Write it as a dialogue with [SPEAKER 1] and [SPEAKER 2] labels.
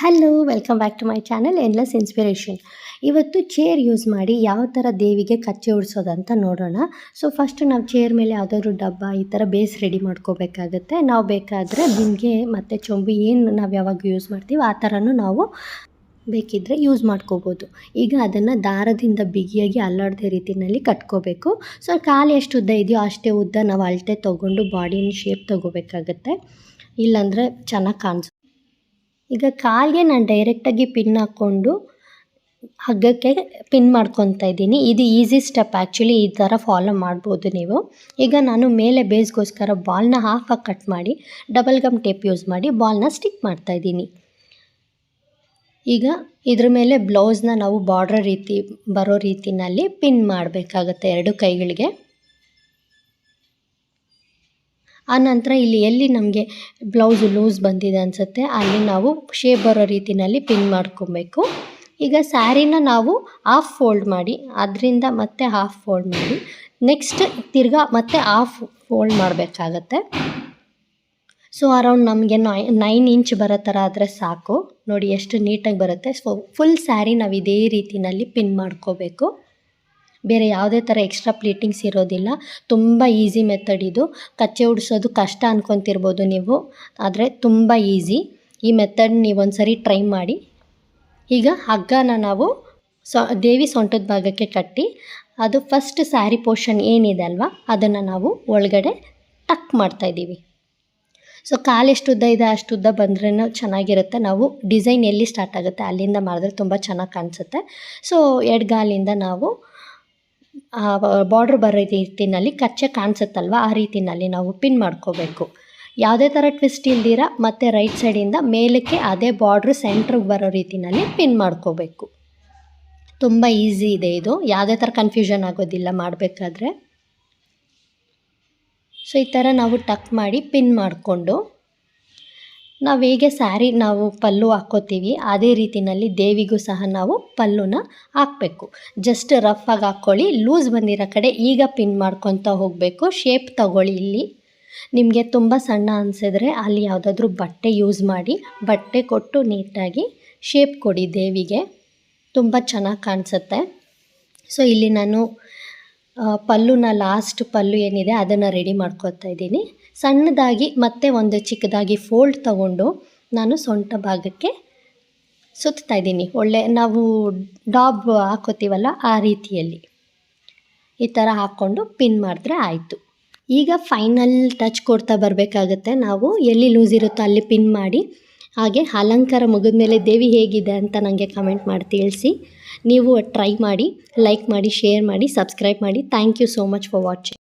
[SPEAKER 1] Hello welcome back to my channel endless inspiration ಇವತ್ತು chair use ಮಾಡಿ ಯಾವ ಥರ ದೇವಿಗೆ ಕಚ್ಚೆ ಉಡಿಸೋದಂತ ನೋಡೋಣ. ಸೊ ಫಸ್ಟ್ ನಾವು ಚೇರ್ ಮೇಲೆ ಯಾವುದಾದ್ರು ಡಬ್ಬ ಈ ಥರ ಬೇಸ್ ರೆಡಿ ಮಾಡ್ಕೋಬೇಕಾಗತ್ತೆ. ನಾವು ಬೇಕಾದರೆ ಬಿಂಗೆ ಮತ್ತು ಚೊಂಬು ಏನು ನಾವು ಯಾವಾಗ ಯೂಸ್ ಮಾಡ್ತೀವಿ ಆ ಥರನೂ ನಾವು ಬೇಕಿದ್ದರೆ ಯೂಸ್ ಮಾಡ್ಕೋಬೋದು. ಈಗ ಅದನ್ನು ದಾರದಿಂದ ಬಿಗಿಯಾಗಿ ಅಲ್ಲಾಡದೆ ರೀತಿಯಲ್ಲಿ ಕಟ್ಕೋಬೇಕು. ಸೊ ಕಾಲು ಎಷ್ಟು ಉದ್ದ ಇದೆಯೋ ಅಷ್ಟೇ ಉದ್ದ ನಾವು ಅಳತೆ ತೊಗೊಂಡು ಬಾಡಿನ ಶೇಪ್ ತೊಗೋಬೇಕಾಗತ್ತೆ. ಇಲ್ಲಾಂದರೆ ಚೆನ್ನಾಗಿ ಕಾಣಿಸ್ ಈಗ ಕಾಲಿಗೆ ನಾನು ಡೈರೆಕ್ಟಾಗಿ ಪಿನ್ ಹಾಕ್ಕೊಂಡು ಹಗ್ಗಕ್ಕೆ ಪಿನ್ ಮಾಡ್ಕೊತಾ ಇದ್ದೀನಿ. ಇದು ಈಸಿ ಸ್ಟೆಪ್ ಆ್ಯಕ್ಚುಲಿ ಈ ಥರ ಫಾಲೋ ಮಾಡ್ಬೋದು ನೀವು. ಈಗ ನಾನು ಮೇಲೆ ಬೇಸ್ಗೋಸ್ಕರ ಬಾಲ್ನ ಹಾಫಾಗಿ ಕಟ್ ಮಾಡಿ ಡಬಲ್ ಗಮ್ ಟೇಪ್ ಯೂಸ್ ಮಾಡಿ ಬಾಲ್ನ ಸ್ಟಿಕ್ ಮಾಡ್ತಾಯಿದ್ದೀನಿ ಈಗ ಇದ್ರ ಮೇಲೆ ಬ್ಲೌಸ್ನ ನಾವು ಬಾರ್ಡ್ರ್ ರೀತಿ, ಬರೋ ರೀತಿನಲ್ಲಿ ಪಿನ್ ಮಾಡಬೇಕಾಗತ್ತೆ ಎರಡು ಕೈಗಳಿಗೆ. ಆನಂತರ ಇಲ್ಲಿ ಎಲ್ಲಿ ನಮಗೆ ಬ್ಲೌಸ್ ಲೂಸ್ ಬಂದಿದೆ ಅನಿಸುತ್ತೆ, ಅಲ್ಲಿ ನಾವು ಶೇಪ್ ಬರೋ ರೀತಿಯಲ್ಲಿ ಪಿನ್ ಮಾಡ್ಕೊಬೇಕು. ಈಗ ಸ್ಯಾರಿನ ನಾವು ಹಾಫ್ ಫೋಲ್ಡ್ ಮಾಡಿ, ಅದರಿಂದ ಮತ್ತೆ ಹಾಫ್ ಫೋಲ್ಡ್ ಮಾಡಿ ನೆಕ್ಸ್ಟ್ ತಿರ್ಗಾ ಮತ್ತೆ ಹಾಫ್ ಫೋಲ್ಡ್ ಮಾಡಬೇಕಾಗತ್ತೆ. ಸೊ ಅರೌಂಡ್ ನಮಗೆ ನೈ ನೈನ್ ಇಂಚ್ ಬರೋ ಥರ ಆದರೆ ಸಾಕು. ನೋಡಿ, ಎಷ್ಟು ನೀಟಾಗಿ ಬರುತ್ತೆ. ಸೊ ಫುಲ್ ಸ್ಯಾರಿ ನಾವು ಇದೇ ರೀತಿಯಲ್ಲಿ ಪಿನ್ ಮಾಡ್ಕೋಬೇಕು. ಬೇರೆ ಯಾವುದೇ ಥರ ಎಕ್ಸ್ಟ್ರಾ ಪ್ಲೀಟಿಂಗ್ಸ್ ಇರೋದಿಲ್ಲ. ತುಂಬ ಈಸಿ ಮೆಥಡ್ ಇದು. ಕಚ್ಚೆ ಉಡಿಸೋದು ಕಷ್ಟ ಅಂದ್ಕೊತಿರ್ಬೋದು ನೀವು. ಆದರೆ ತುಂಬ ಈಸಿ ಈ ಮೆಥಡ್ ನೀವು ಒಂದು ಸರಿ ಟ್ರೈ ಮಾಡಿ. ಈಗ ಹಗ್ಗನ ನಾವು ಸೊ, ದೇವಿ ಸೊಂಟದ ಭಾಗಕ್ಕೆ ಕಟ್ಟಿ, ಅದು ಫಸ್ಟ್ ಸ್ಯಾರಿ ಪೋರ್ಷನ್ ಏನಿದೆ ಅಲ್ವಾ, ಅದನ್ನು ನಾವು ಒಳಗಡೆ ಟಕ್ ಮಾಡ್ತಾಯಿದ್ದೀವಿ ಸೊ ಕಾಲು ಎಷ್ಟು ಉದ್ದ ಇದೆ ಅಷ್ಟು ಉದ್ದ ಬಂದ್ರೆ ಚೆನ್ನಾಗಿರುತ್ತೆ. ನಾವು ಡಿಸೈನ್ ಎಲ್ಲಿ ಸ್ಟಾರ್ಟ್ ಆಗುತ್ತೆ ಅಲ್ಲಿಂದ ಮಾಡಿದ್ರೆ ತುಂಬ ಚೆನ್ನಾಗಿ ಕಾಣಿಸುತ್ತೆ. ಸೊ ಎಡ್ಗಾಲಿಂದ ನಾವು ಬಾರ್ಡ್ರ್ ಬರೋ ರೀತಿಯಲ್ಲಿ ಕಚ್ಚೆ ಕಾಣಿಸುತ್ತಲ್ವ? ಆ ರೀತಿಯಲ್ಲಿ ನಾವು ಪಿನ್ ಮಾಡ್ಕೋಬೇಕು. ಯಾವುದೇ ಥರ ಟ್ವಿಸ್ಟ್ ಇಲ್ದಿರ, ಮತ್ತು ರೈಟ್ ಸೈಡಿಂದ ಮೇಲಕ್ಕೆ ಅದೇ ಬಾರ್ಡ್ರ್ ಸೆಂಟ್ರಿಗೆ ಬರೋ ರೀತಿಯಲ್ಲಿ ಪಿನ್ ಮಾಡ್ಕೋಬೇಕು. ತುಂಬ ಈಸಿ ಇದೆ ಇದು. ಯಾವುದೇ ಥರ ಕನ್ಫ್ಯೂಷನ್ ಆಗೋದಿಲ್ಲ ಮಾಡಬೇಕಾದ್ರೆ. ಸೊ ಈ ಥರ ನಾವು ಟಕ್ ಮಾಡಿ ಪಿನ್ ಮಾಡಿಕೊಂಡು ನಾವು ಹೇಗೆ ಸ್ಯಾರಿ ನಾವು ಪಲ್ಲು ಹಾಕ್ಕೋತೀವಿ ಅದೇ ರೀತಿಯಲ್ಲಿ ದೇವಿಗೂ ಸಹ ನಾವು ಪಲ್ಲುನ ಹಾಕಬೇಕು. ಜಸ್ಟ್ ರಫಾಗಿ ಹಾಕ್ಕೊಳ್ಳಿ ಲೂಸ್ ಬಂದಿರೋ ಕಡೆ ಈಗ ಪಿನ್ ಮಾಡ್ಕೊತ ಹೋಗಬೇಕು. ಶೇಪ್ ತಗೊಳ್ಳಿ ಇಲ್ಲಿ. ನಿಮಗೆ ತುಂಬ ಸಣ್ಣ ಅನಿಸಿದ್ರೆ ಅಲ್ಲಿ ಯಾವುದಾದ್ರೂ ಬಟ್ಟೆ ಯೂಸ್ ಮಾಡಿ, ಬಟ್ಟೆ ಕೊಟ್ಟು ನೀಟಾಗಿ ಶೇಪ್ ಕೊಡಿ ದೇವಿಗೆ. ತುಂಬ ಚೆನ್ನಾಗಿ ಕಾಣಿಸುತ್ತೆ. ಸೊ ಇಲ್ಲಿ ನಾನು ಪಲ್ಲುನ ಲಾಸ್ಟ್ ಪಲ್ಲು ಏನಿದೆ ಅದನ್ನು ರೆಡಿ ಮಾಡ್ಕೊತಾ ಇದ್ದೀನಿ. ಸಣ್ಣದಾಗಿ ಮತ್ತೆ ಒಂದು ಚಿಕ್ಕದಾಗಿ ಫೋಲ್ಡ್ ತಗೊಂಡು ನಾನು ಸೊಂಟ ಭಾಗಕ್ಕೆ ಸುತ್ತಾ ಇದ್ದೀನಿ. ಒಳ್ಳೆ ನಾವು ಡಾಬ್ ಹಾಕೋತೀವಲ್ಲ ಆ ರೀತಿಯಲ್ಲಿ. ಈ ಥರ ಹಾಕ್ಕೊಂಡು ಪಿನ್ ಮಾಡಿದ್ರೆ ಆಯಿತು. ಈಗ ಫೈನಲ್ ಟಚ್ ಕೊಡ್ತಾ ಬರಬೇಕಾಗತ್ತೆ. ನಾವು ಎಲ್ಲಿ ಲೂಸ್ ಇರುತ್ತೋ ಅಲ್ಲಿ ಪಿನ್ ಮಾಡಿ ಹಾಗೆ ಅಲಂಕಾರ ಮುಗಿದ ಮೇಲೆ ದೇವಿ ಹೇಗಿದೆ ಅಂತ ನನಗೆ ಕಮೆಂಟ್ ಮಾಡಿ ತಿಳಿಸಿ. ನೀವು ಟ್ರೈ ಮಾಡಿ ಲೈಕ್ ಮಾಡಿ ಶೇರ್ ಮಾಡಿ ಸಬ್ಸ್ಕ್ರೈಬ್ ಮಾಡಿ. Thank you so much for watching